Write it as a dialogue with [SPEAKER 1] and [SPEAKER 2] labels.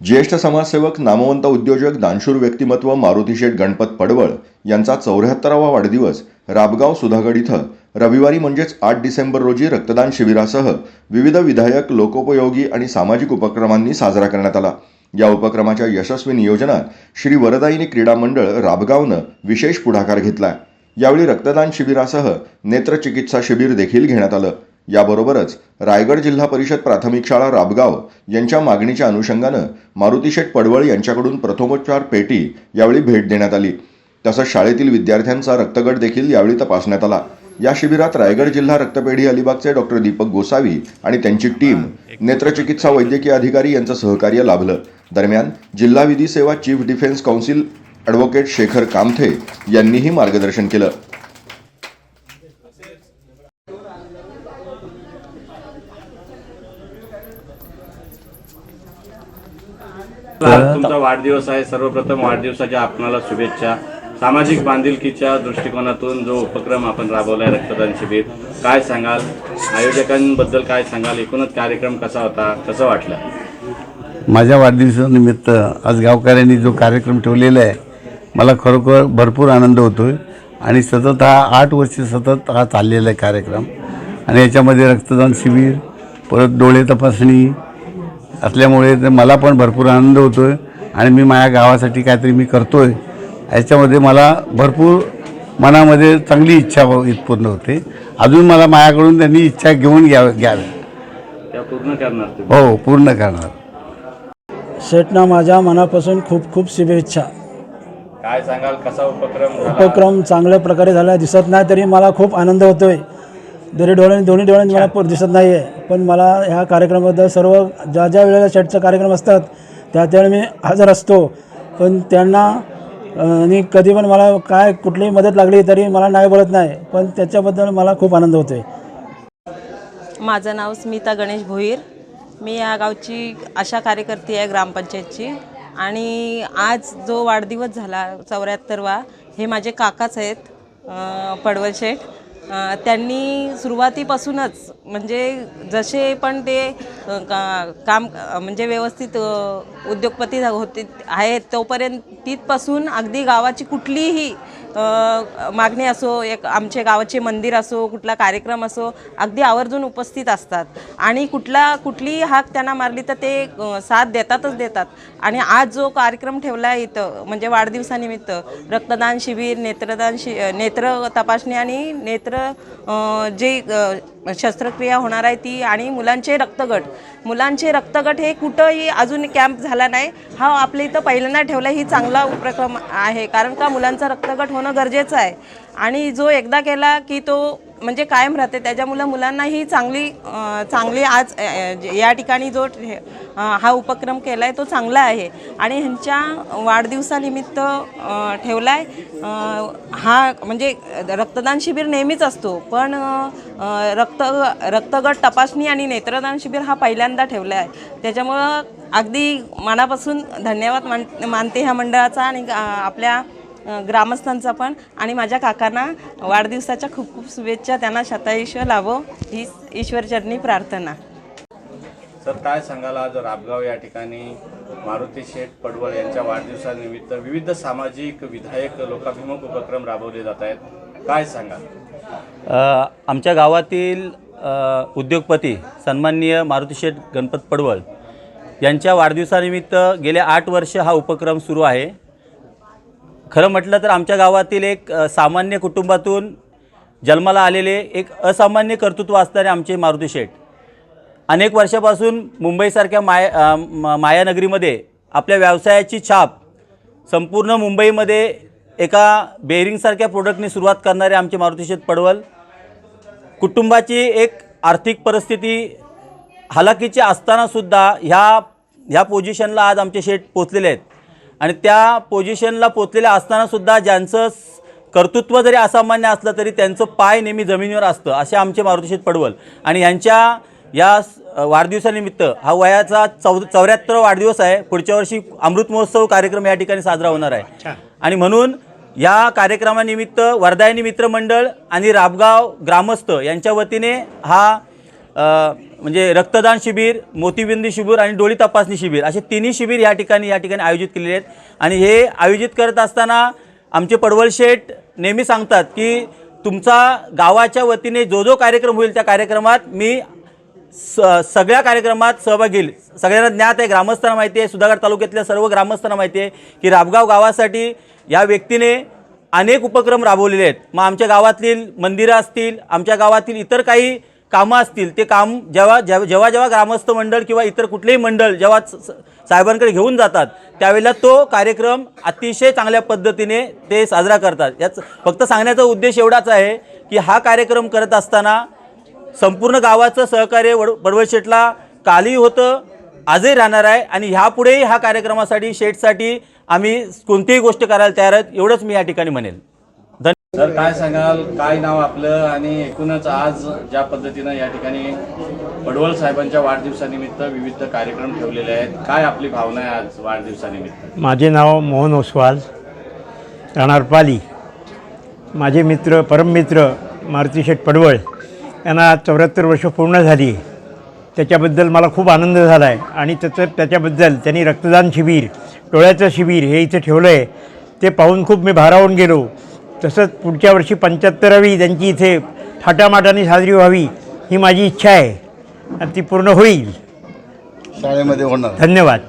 [SPEAKER 1] ज्येष्ठ समाजसेवक नामवंत उद्योजक दानशूर व्यक्तिमत्व मारुतीशेठ गणपत पडवळ यांचा चौऱ्याहत्तरावा वाढदिवस राबगाव सुधागड इथं रविवारी म्हणजेच आठ डिसेंबर रोजी रक्तदान शिबिरासह विविध विधायक लोकोपयोगी आणि सामाजिक उपक्रमांनी साजरा करण्यात आला. या उपक्रमाच्या यशस्वी नियोजनात श्री वरदायिनी क्रीडा मंडळ राबगावनं विशेष पुढाकार घेतला यावेळी रक्तदान शिबिरासह नेत्रचिकित्सा शिबिर देखील घेण्यात आलं. याबरोबरच रायगड जिल्हा परिषद प्राथमिक शाळा राबगाव यांच्या मागणीच्या अनुषंगानं मारुतीशेठ पडवळ यांच्याकडून प्रथमोपचार पेटी यावेळी भेट देण्यात आली. तसंच शाळेतील विद्यार्थ्यांचा रक्तगट देखील यावेळी तपासण्यात आला. या शिबिरात रायगड जिल्हा रक्तपेढी अलिबागचे डॉक्टर दीपक गोसावी आणि त्यांची टीम नेत्रचिकित्सा वैद्यकीय अधिकारी यांचं सहकार्य लाभलं. दरम्यान जिल्हा विधी सेवा chief defence council advocate Shekhar Kamthe यांनीही मार्गदर्शन केलं.
[SPEAKER 2] आज तुमचा वाढदिवस आहे. सर्वप्रथम वाढदिवसाच्या आपणाला शुभेच्छा. सामाजिक बांधिलकीच्या दृष्टिकोनातून जो उपक्रम आपण राबवलाय रक्तदान शिबिर काय सांगाल? आयोजकांबद्दल काय सांगाल? एकूणच कार्यक्रम कसा होता? कसं वाटलं?
[SPEAKER 3] माझ्या वाढदिवसानिमित्त आज गावकऱ्यांनी जो कार्यक्रम ठेवलेला आहे मला खरोखर भरपूर आनंद होतो आहे आणि सतत हा आठ वर्ष सतत हा चाललेला आहे कार्यक्रम. आणि याच्यामध्ये रक्तदान शिबिर परत डोळे तपासणी असल्यामुळे मला पण भरपूर आनंद होतो आहे आणि मी माझ्या गावासाठी काहीतरी मी करतो आहे याच्यामध्ये मला भरपूर मनामध्ये चांगली इच्छा व- पूर्ण होते. अजून मला माझ्याकडून त्यांनी इच्छा घेऊन घ्या घ्याव्या.
[SPEAKER 2] त्या पूर्ण करणार
[SPEAKER 3] हो पूर्ण करणार.
[SPEAKER 4] शेटना माझ्या मनापासून खूप खूप शुभेच्छा.
[SPEAKER 2] काय सांगाल? कसा उपक्रम झाला?
[SPEAKER 4] उपक्रम चांगल्या प्रकारे झाला. दिसत नाही तरी मला खूप आनंद होतोय. जरी डोळ्याने दोन्ही डोळ्यांनी मला दिसत नाही आहे पण मला ह्या कार्यक्रमाबद्दल सर्व ज्या ज्या वेळेला शेटचा कार्यक्रम असतात त्या त्यावेळी मी हजर असतो. पण त्यांना आणि कधी पण मला काय कुठलीही मदत लागली तरी मला नाही बोलत नाही. पण त्याच्याबद्दल मला खूप आनंद होतोय.
[SPEAKER 5] माझं नाव स्मिता गणेश भोईर. मी या गावची आशा कार्यकर्ती आहे ग्रामपंचायतची. आणि आज जो वाढदिवस झाला चौऱ्याहत्तरवा हे माझे काकाच आहेत पडवल शेठ. त्यांनी सुरुवातीपासूनच म्हणजे जसे पण ते का- काम म्हणजे व्यवस्थित उद्योगपती होते आहेत. तोपर्यंत तिथपासून अगदी गावाची कुठलीही मागणी असो एक आमचे गावाचे मंदिर असो कुठला कार्यक्रम असो अगदी आवर्जून उपस्थित असतात. आणि कुठला कुठलीही हाक त्यांना मारली तर ते साथ देतातच देतात. आणि आज जो कार्यक्रम ठेवला आहे इथं म्हणजे वाढदिवसानिमित्त रक्तदान शिबिर नेत्रदान शि नेत्र तपासणी आणि नेत्र जे शस्त्रक्रिया होणार आहे ती आणि मुलांचे रक्तगट. मुलांचे रक्तगट हे कुठंही अजून कॅम्प झाला नाही. हा आपल्या इथं पहिल्यांदा ठेवला ही चांगला उपक्रम आहे. कारण का मुलांचा रक्तगट होणं गरजेचं आहे. आणि जो एकदा केला की तो म्हणजे कायम राहते. त्याच्यामुळं मुलांनाही चांगली चांगली आज या ठिकाणी जो ठे- हा उपक्रम केला आहे तो चांगला आहे. आणि ह्यांच्या वाढदिवसानिमित्त ठेवला आहे हा म्हणजे रक्तदान शिबिर नेहमीच असतो. पण रक्त रक्तगट तपासणी आणि नेत्रदान शिबिर हा पहिल्यांदा ठेवला आहे त्याच्यामुळं अगदी मनापासून धन्यवाद मान मानते ह्या मंडळाचा आणि आपल्या ग्रामस्थांचा पण आणि माझ्या काकांना वाढदिवसाच्या खूप खूप शुभेच्छा. त्यांना शतायुष्य लाभो. ही ईश्वरचरणी प्रार्थना.
[SPEAKER 2] सर काय सांगाल आज राबगाव या ठिकाणी? मारुती शेठ पडवळ यांच्या वाढदिवसानिमित्त विविध सामाजिक विधायक लोकाभिमुख उपक्रम राबवले जात आहेत. काय सांगाल?
[SPEAKER 6] अ, आमच्या गावातील उद्योगपती सन्माननीय मारुतीशेठ गणपत पडवळ यांच्या वाढदिवसानिमित्त गेल्या आठ वर्ष हा उपक्रम सुरू आहे. खरं म्हटलं तर आमच्या गावातील एक सामान्य कुटुंबातून जन्माला आलेले एक असामान्य कर्तृत्व असणारे आमचे मारुती शेठ. अनेक वर्षापासून मुंबईसारख्या माय म- मायानगरीमध्ये आपल्या व्यवसायाची छाप संपूर्ण मुंबईमध्ये एका बेरिंगसारख्या प्रोडक्टनी सुरुवात करणारे आमचे मारुती शेठ पडवल. कुटुंबाची एक आर्थिक परिस्थिती हालाकीची असतानासुद्धा ह्या ह्या पोझिशनला आज आमचे शेठ पोचलेले आहेत. आणि त्या पोझिशनला पोचलेल्या असतानासुद्धा ज्यांचं कर्तृत्व जरी असामान्य असलं तरी त्यांचं पाय नेहमी जमिनीवर असतं असे आमचे मारुती शेठ पडवल. आणि ह्यांच्या या वाढदिवसानिमित्त हा वयाचा चौ चौऱ्याहत्तर वाढदिवस आहे. पुढच्या वर्षी अमृत महोत्सव कार्यक्रम या ठिकाणी साजरा होणार आहे. आणि म्हणून या कार्यक्रमानिमित्त वर्धायनी मित्र मंडळ आणि राबगाव ग्रामस्थ यांच्या वतीने हा म्हणजे रक्तदान शिबिर मोतीबिंदी शिबिर आणि डोळी तपासणी शिबिर असे तिन्ही शिबिर या ठिकाणी या ठिकाणी आयोजित केलेले आहेत. आणि हे आयोजित करत असताना आमचे पडवल शेठ नेहमी सांगतात की तुमचा गावाच्या वतीने जो जो कार्यक्रम होईल त्या कार्यक्रमात मी स सगळ्या कार्यक्रमात सहभाग घेईल सगळ्यांना ज्ञात आहे ग्रामस्थांना माहिती आहे सुधागड तालुक्यातल्या सर्व ग्रामस्थांना माहिती आहे की राबगाव गावासाठी या व्यक्तीने अनेक उपक्रम राबवलेले आहेत. मग आमच्या गावातील मंदिरं असतील आमच्या गावातील इतर काही कामं असतील ते काम जेव्हा जेव्हा जेव्हा जेव्हा ग्रामस्थ मंडळ किंवा इतर कुठलेही मंडळ जेव्हा स- साहेबांकडे घेऊन जातात त्यावेळेला तो कार्यक्रम अतिशय चांगल्या पद्धतीने ते साजरा करतात. याच फक्त सांगण्याचा उद्देश एवढाच आहे की हा कार्यक्रम करत असताना संपूर्ण गावाचं सहकार्य वड बडवळशेठला कालही होतं आजही राहणार आहे आणि ह्यापुढेही हा कार्यक्रमासाठी शेठसाठी आम्ही कोणतीही गोष्ट करायला तयार आहेत एवढंच मी या ठिकाणी म्हणेल. सर
[SPEAKER 2] तर काय सांगाल? काय नाव आपलं? आणि एकूणच आज ज्या पद्धतीनं या ठिकाणी पडवळ साहेबांच्या वाढदिवसानिमित्त विविध कार्यक्रम ठेवलेले आहेत काय आपली भावना आहे आज वाढदिवसानिमित्त?
[SPEAKER 7] माझे नाव मोहन ओसवाल राहणार पाली. माझे मित्र परममित्र मारुती शेठ पडवळ यांना चौऱ्याहत्तर वर्ष पूर्ण झाली. त्याच्याबद्दल मला खूप आनंद झाला आहे आणि त्याचं त्याच्याबद्दल त्यांनी रक्तदान शिबिर डोळ्याचं शिबिर हे इथे ठेवलं आहे ते पाहून खूप मी भारावून गेलो. तसंच पुढच्या वर्षी पंच्याहत्तरावी त्यांची इथे थाटामाटाने साजरी व्हावी ही माझी इच्छा आहे. आणि ती पूर्ण होईल.
[SPEAKER 3] शाळेमध्ये होणार.
[SPEAKER 7] धन्यवाद.